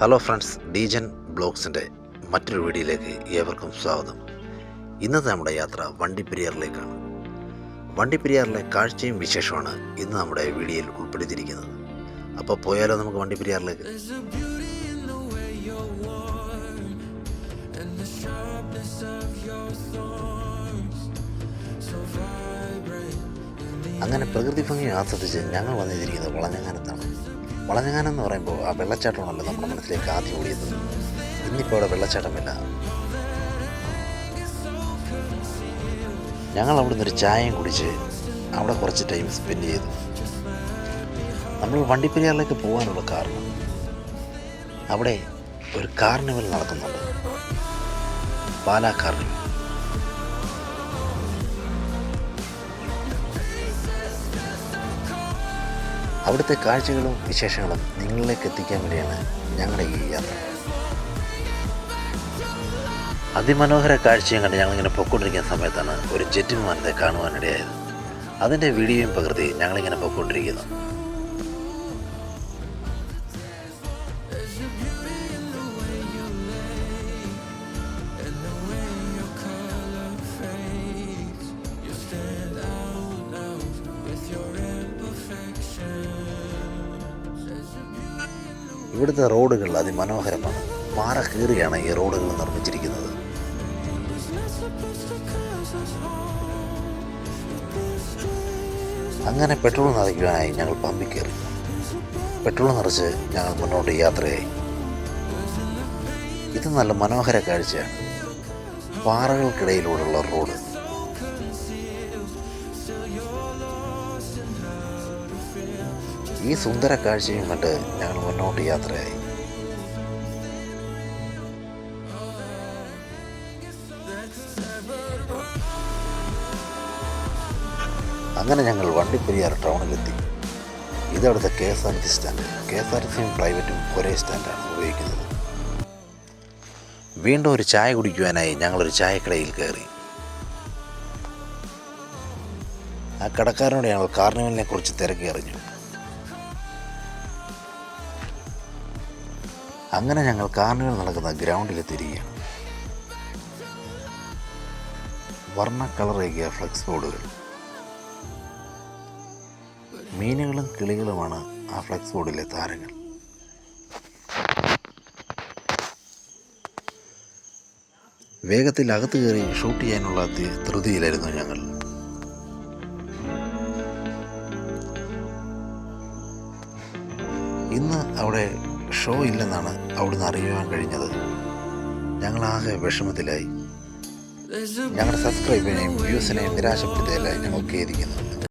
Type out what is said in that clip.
Hello friends ഡീജൻ ബ്ലോഗ്സിന്റെ മറ്റൊരു വീഡിയോയിലേക്ക് ഏവർക്കും സ്വാഗതം. ഇന്നത്തെ നമ്മുടെ യാത്ര വണ്ടിപ്പെരിയാറിലേക്കാണ്. വണ്ടിപ്പെരിയാറിലെ കാഴ്ചയും വിശേഷമാണ് ഇന്ന് നമ്മുടെ വീഡിയോയിൽ ഉൾപ്പെടുത്തിയിരിക്കുന്നത്. അപ്പോൾ പോയാലോ നമുക്ക് വണ്ടിപ്പെരിയാറിലേക്ക്? അങ്ങനെ പ്രകൃതി ഭംഗി ആസ്വദിച്ച് ഞങ്ങൾ വന്നിരിക്കുന്നത് വളഞ്ഞങ്ങാനത്താണ് വളഞ്ഞങ്ങാനം എന്ന് പറയുമ്പോൾ ആ വെള്ളച്ചാട്ടമാണല്ലോ നമ്മുടെ മനസ്സിലേക്ക് ആദ്യം ഓടിയത് ഇന്നിപ്പോൾ അവിടെ വെള്ളച്ചാട്ടമില്ല. ഞങ്ങൾ അവിടെ ഒരു ചായയും കുടിച്ച് അവിടെ കുറച്ച് ടൈം സ്പെൻഡ് ചെയ്തു. നമ്മൾ വണ്ടിപ്പെരിയാറിലേക്ക് പോകാനുള്ള കാരണം അവിടെ ഒരു കാർണിവൽ നടക്കുന്നുണ്ട്. പാലാ കാർണിവൽ അവിടുത്തെ കാഴ്ചകളും വിശേഷങ്ങളും നിങ്ങളിലേക്ക് എത്തിക്കാൻ വേണ്ടിയാണ് ഞങ്ങളുടെ ഈ യാത്ര. അതിമനോഹര കാഴ്ചയും കണ്ട് ഞങ്ങളിങ്ങനെ പൊയ്ക്കൊണ്ടിരിക്കുന്ന സമയത്താണ് ഒരു ജെറ്റ് വിമാനത്തെ കാണുവാനിടയായത്. അതിന്റെ വീഡിയോയും പകർത്തി ഞങ്ങളിങ്ങനെ പൊയ്ക്കൊണ്ടിരിക്കുന്നു. ഇവിടുത്തെ റോഡുകൾ അതിമനോഹരമാണ്. പാറ കീറിയാണ് ഈ റോഡുകൾ നിർമ്മിച്ചിരിക്കുന്നത്. അങ്ങനെ പെട്രോൾ നിറയ്ക്കാനായി ഞങ്ങൾ പമ്പിൽ കയറി. പെട്രോൾ നിറച്ച് ഞങ്ങൾ മുന്നോട്ട് യാത്രയായി. ഇത് നല്ല മനോഹര കാഴ്ചയാണ്. പാറകൾക്കിടയിലൂടെയുള്ള റോഡ്. ഈ സുന്ദര കാഴ്ചയും കണ്ട് ഞങ്ങൾ മുന്നോട്ട് യാത്രയായി. അങ്ങനെ ഞങ്ങൾ വണ്ടിപ്പെരിയാർ ടൗണിലെത്തി. ഇതവിടുത്തെ K S R T stand K S R T സിയും പ്രൈവറ്റും ഒരേ സ്റ്റാൻഡാണ് ഉപയോഗിക്കുന്നത്. വീണ്ടും ഒരു ചായ കുടിക്കുവാനായി ഞങ്ങളൊരു ചായക്കടയിൽ കയറി. ആ കടക്കാരനോട് ഞങ്ങൾ കാർണിവലിനെ കുറിച്ച് തിരക്കി അറിഞ്ഞു. അങ്ങനെ ഞങ്ങൾ കാർണിവൽ നടക്കുന്ന ഗ്രൗണ്ടിലെത്തിയിരിക്കുകയാണ്. വർണ കളറേകിയ ഫ്ലെക്സ് ബോർഡുകൾ. മീനുകളും കിളികളുമാണ് ആ ഫ്ലെക്സ് ബോർഡിലെ താരങ്ങൾ. വേഗത്തിൽ അകത്ത് കയറി ഷൂട്ട് ചെയ്യാനുള്ള ധൃതിയിലായിരുന്നു ഞങ്ങൾ. ഇന്ന് അവിടെ ഷോ ഇല്ലെന്നാണ് അവിടുന്ന് അറിയുവാൻ കഴിഞ്ഞത്. ഞങ്ങളാകെ വിഷമത്തിലായി. ഞങ്ങളുടെ സബ്സ്ക്രൈബിനെയും വ്യൂസിനെയും നിരാശപ്പെടുത്തിയല്ല ഞങ്ങൾ ഖേദിക്കുന്നു